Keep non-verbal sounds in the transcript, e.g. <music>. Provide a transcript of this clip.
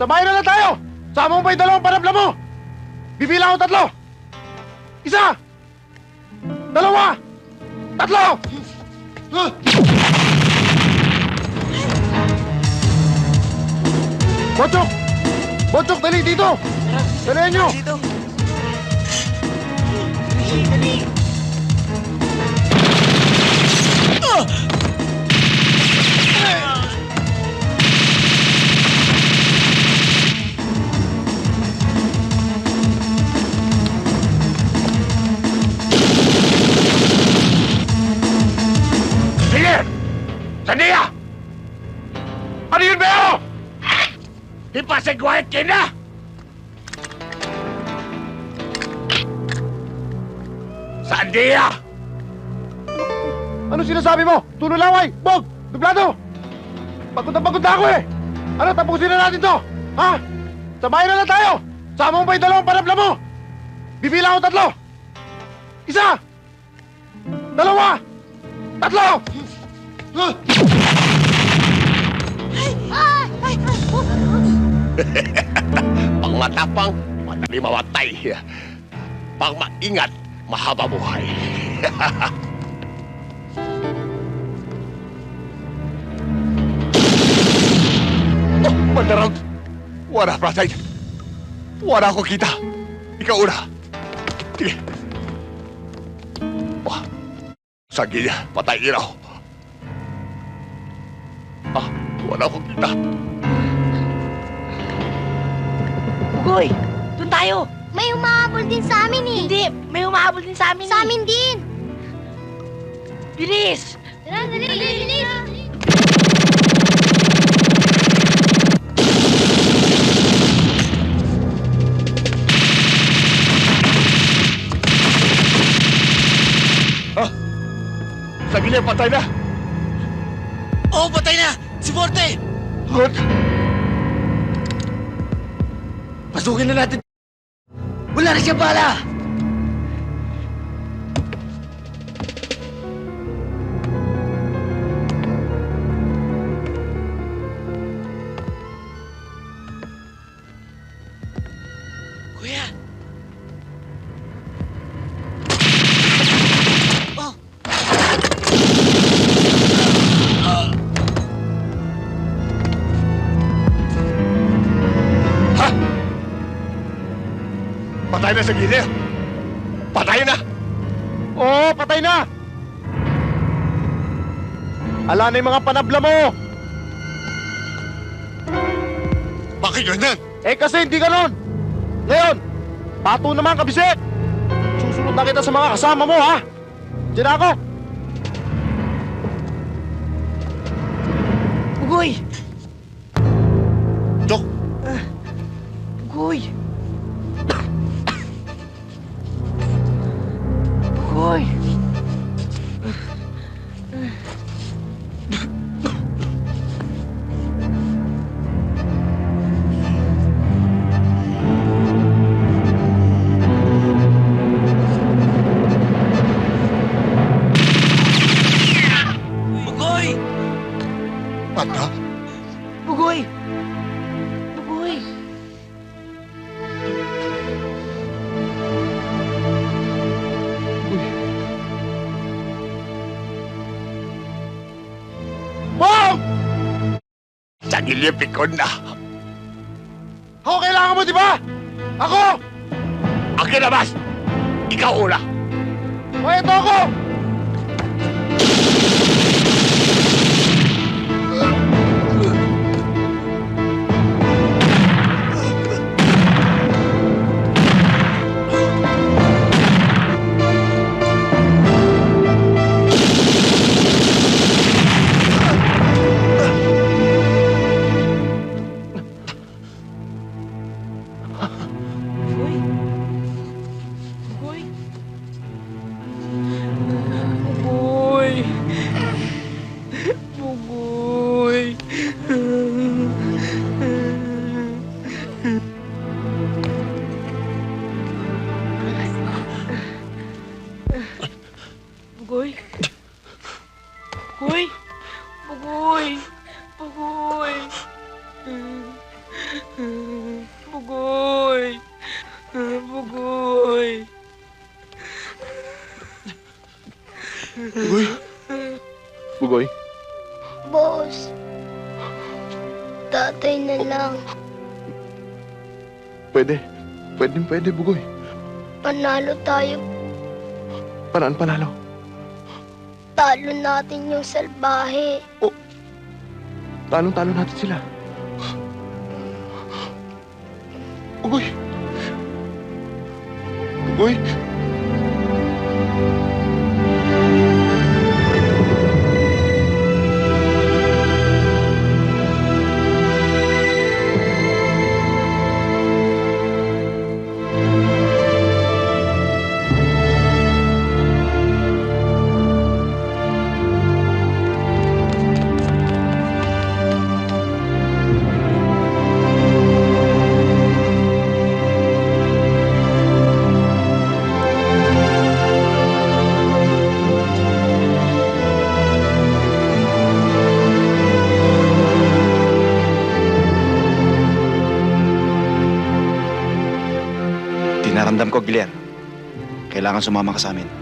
Sabayan na lang tayo! Sama mo pa yung dalawang panabla mo! Bibilang ako tatlo! Isa! Dalawa! Tatlo! Bochok! Bochok, dali dito! Dalihan nyo! Dali, dali. Sandia! Ano yun, Beo? Ipasagwahit kayo na! Sandia! Ano sinasabi mo? Tulo laway! Bog! Dublado! Pagod na pagod na ako eh! Ano, tapusin na natin to! Ha? Sabayan na lang tayo! Sama mo pa yung dalawang panabla mo! Bibilang ako tatlo! Isa! Dalawa! Tatlo! <laughs> Pang matapang, madali mamatay. Pang maingat, mahaba buhay. <laughs> oh, Mandarang! Wala, Prasay. Wala ko kita. Ikaw una. Sige. Oh, sige niya, patay ilaw. Wala ko kita. Ugoy, doon tayo. May umahabol din sa amin eh. Hindi, may humahabol din sa amin. Sa eh. amin din. Bilis! Tara, dali, dali, dali. Sige niya, patay na. Si Forte! Pasukin na natin. Wala na siya bala! Patay na sa gilid. Patay na. Oo, patay na! Ala na yung mga panabla mo! Bakit ganyan? Eh kasi hindi ganon! Ngayon, pato naman kabisik! Susunod na kita sa mga kasama mo, ha? Diyan na ako! Ugoy! Dok, Ugoy! Ugoy! Ugoy! Sa gilid, pikon na. Ako kailangan mo, di ba? Ako! Akin na, Bas. Ikaw una. O eto ako! Pugoy! Pugoy! Pugoy! Pugoy! Pugoy! Pugoy! Boss! Tatay na lang. Pwede. Pwede, pwede, Bugoy. Panalo tayo. Paraan panalo? Talo natin yung salbahe. Talong-talo natin sila. Bugoy. Bugoy. Tinaramdam ko, Giler. Kailangan sumama ka sa amin.